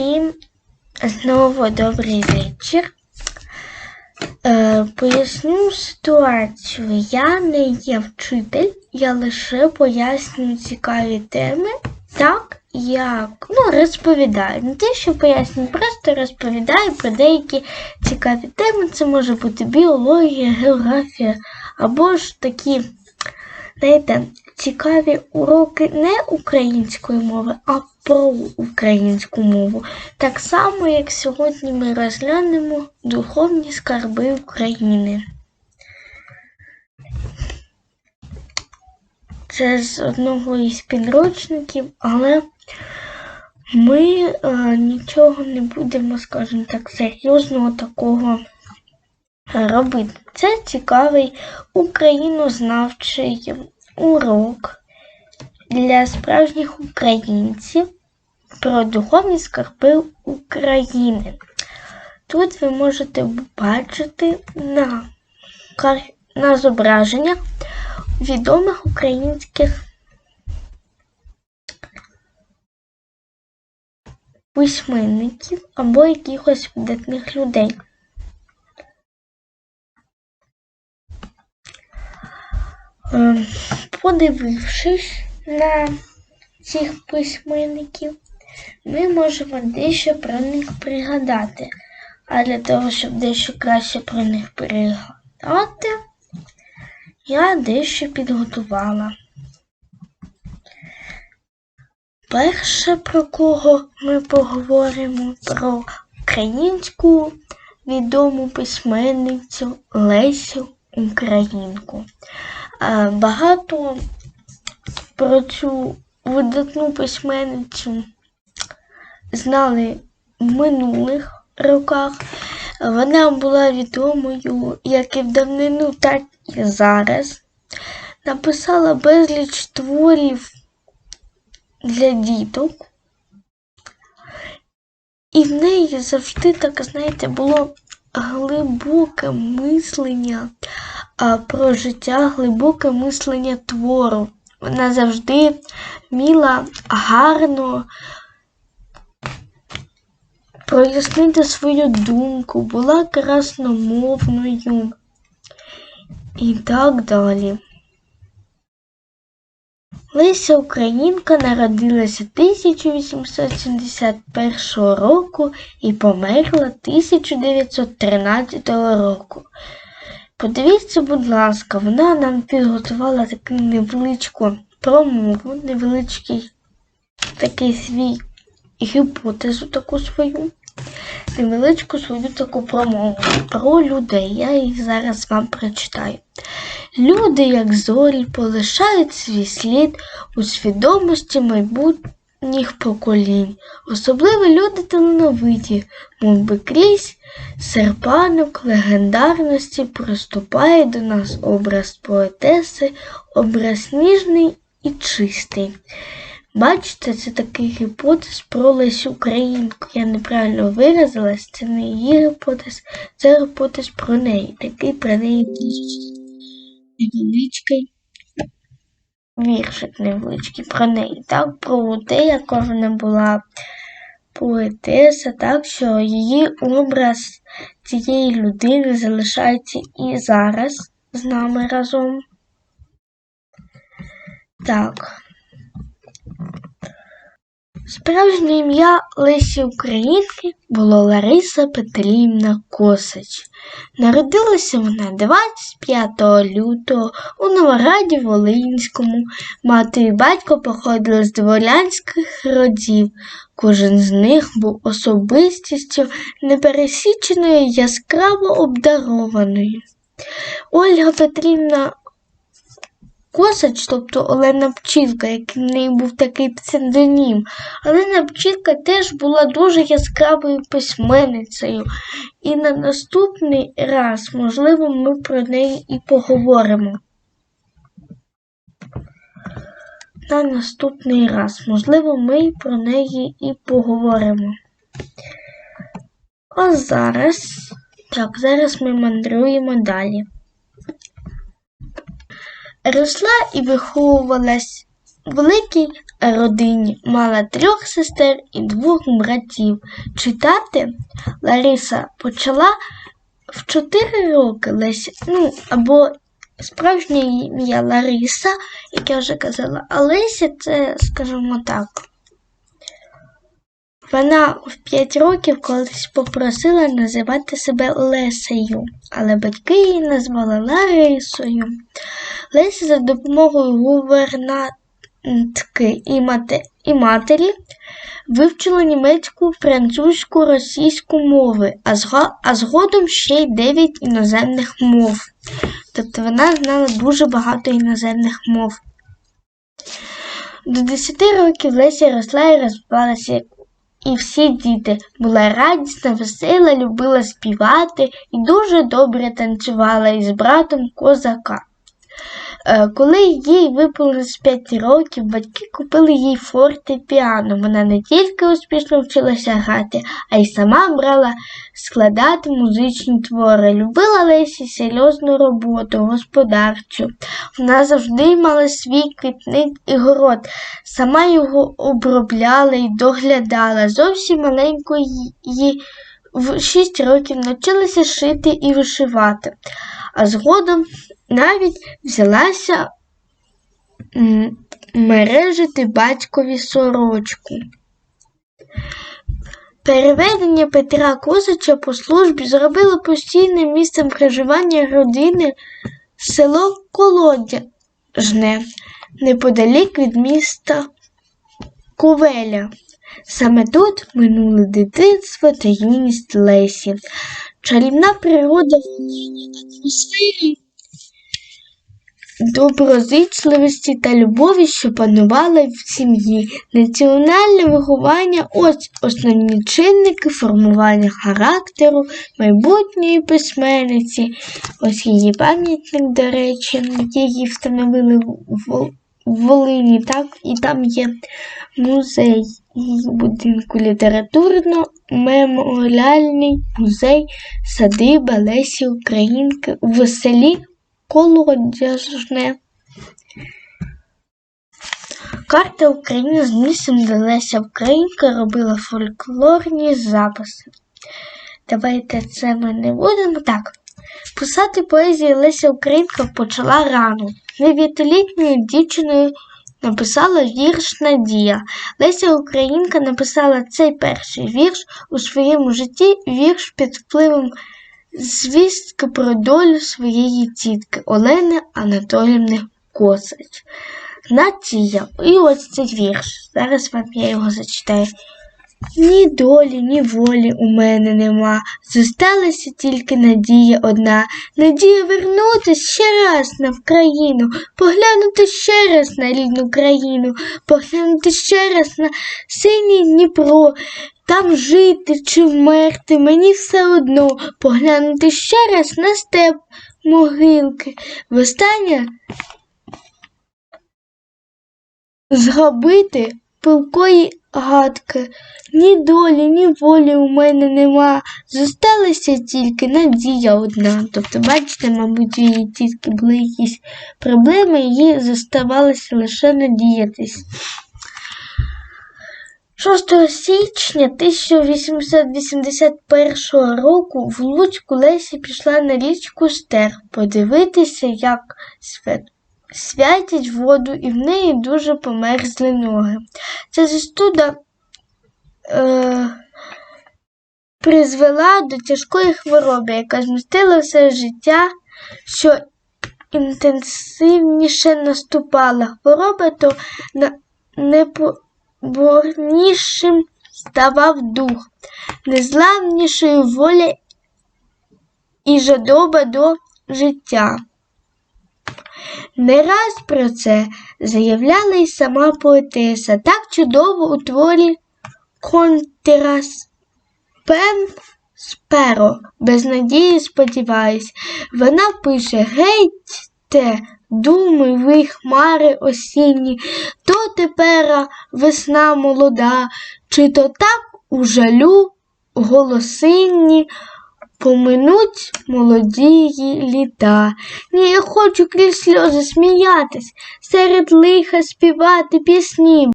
Всім знову добрий вечір. Е, поясню ситуацію. Я не є вчитель, я лише пояснюю цікаві теми так, як ну, розповідаю. Не те, що пояснюю, просто розповідаю про деякі цікаві теми. Це може бути біологія, географія або ж такі, знаєте, цікаві уроки не української мови, а про українську мову. Так само, як сьогодні ми розглянемо духовні скарби України. Це з одного із підручників, але ми е, нічого не будемо, скажімо так, серйозного такого робити. Це цікавий українознавчий урок для справжніх українців про духовні скарби України. Тут ви можете бачити на, на зображеннях відомих українських письменників або якихось видатних людей. Ем, Подивившись на цих письменників, ми можемо дещо про них пригадати. А для того, щоб дещо краще про них пригадати, я дещо підготувала. Перше, про кого ми поговоримо, про українську відому письменницю Лесю Українку. Е, Багато про цю видатну письменницю знали в минулих роках. Вона була відомою як і в давнину, так і зараз. Написала безліч творів для діток. І в неї завжди так, знаєте, було глибоке мислення про життя, глибоке мислення твору. Вона завжди вміла гарно прояснити свою думку, була красномовною і так далі. Леся Українка народилася 1871 року і померла 1913 року. Подивіться, будь ласка, вона нам підготувала таку невеличку промову, невеличкий такий свій гіпотезу таку свою, невеличку свою таку промову про людей. Я їх зараз вам прочитаю. Люди, як зорі, полишають свій слід у свідомості майбутніх поколінь. Особливо люди талановиті, мов би крізь серпанок легендарності проступає до нас образ поетеси, образ ніжний і чистий. Бачите, це такий гіпотез про Лесю Українку. Я неправильно виразилась, це не її гіпотез, це гіпотез про неї. Такий про неї невеличкий віршик невеличкий про неї. Так, про те, яка вона була поетеса, так що її образ цієї людини залишається і зараз з нами разом. Так. Справжнє ім'я Лесі Українки було Лариса Петрівна Косач. Народилася вона 25 лютого у Новораді Волинському. Мати і батько походили з дворянських родів. Кожен з них був особистістю непересіченою яскраво обдарованою. Ольга Петрівна Косач, тобто Олена Пчілка, який в неї був такий псевдонім. Олена Пчілка теж була дуже яскравою письменницею. І на наступний раз, можливо, ми про неї і поговоримо. На наступний раз, можливо, ми про неї і поговоримо. А зараз, так, зараз ми мандруємо далі росла і виховувалась в великій родині, мала трьох сестер і двох братів. Читати Лариса почала в чотири роки Леся, ну, або справжнє ім'я Лариса, як я вже казала, а Леся це, скажімо так. Вона в п'ять років колись попросила називати себе Лесею, але батьки її назвали Ларисою. Леся за допомогою гувернантки і, мате, і матері вивчила німецьку, французьку, російську мови, а, а згодом ще й дев'ять іноземних мов. Тобто вона знала дуже багато іноземних мов. До 10 років Леся росла і розвивалася і всі діти. Була радісна, весела, любила співати і дуже добре танцювала із братом козака. Е, Коли їй виповнилось 5 років, батьки купили їй фортепіано. Вона не тільки успішно вчилася грати, а й сама брала складати музичні твори. Любила Лесі серйозну роботу, господарчу. Вона завжди мала свій квітник і город, сама його обробляла і доглядала. Зовсім маленькою її в 6 років навчилася шити і вишивати, а згодом навіть взялася мережити батькові сорочку. Переведення Петра Косача по службі зробило постійним місцем проживання родини село Колодяжне, неподалік від міста Ковеля. Саме тут минуле дитинство та юність Лесі. Чарівна природа в ній атмосфері доброзичливості та любові, що панували в сім'ї. Національне виховання ось основні чинники формування характеру майбутньої письменниці. Ось її пам'ятник, до речі, її встановили в в Волині, так, і там є музей будинку літературно-меморіальний музей садиба Лесі Українки в селі Колодяжне. Карта України з місцем, де Леся Українка робила фольклорні записи. Давайте це ми не будемо так. Писати поезію Леся Українка почала рано. Дев'ятилітньою дівчиною написала вірш Надія. Леся Українка написала цей перший вірш у своєму житті вірш під впливом звістки про долю своєї тітки Олени Анатоліївни Косач. Надія. І ось цей вірш. Зараз вам я його зачитаю. Ні долі, ні волі у мене нема. Зосталася тільки надія одна. Надія вернутись ще раз на Вкраїну, поглянути ще раз на рідну країну, поглянути ще раз на синій Дніпро. Там жити чи вмерти, мені все одно поглянути ще раз на степ могилки. Востаннє згубити пилкої гадки. Ні долі, ні волі у мене нема. Зосталася тільки надія одна. Тобто, бачите, мабуть, у її тітки були якісь проблеми, їй зоставалося лише надіятись. 6 січня 1881 року в Луцьку Лесі пішла на річку Стер подивитися, як свят святять воду, і в неї дуже померзли ноги. Ця застуда е, призвела до тяжкої хвороби, яка змістила все життя, що інтенсивніше наступала. Хвороба то непоборнішим ставав дух, незламнішою воля і жадоба до життя. Не раз про це заявляла й сама поетеса так чудово у творі Контерас Пен Сперо, без надії сподіваюсь. Вона пише Гетьте, думи ви хмари осінні, то тепера весна молода, чи то так у жалю голосинні поминуть молодії літа. Ні, я хочу крізь сльози сміятись, серед лиха співати пісні.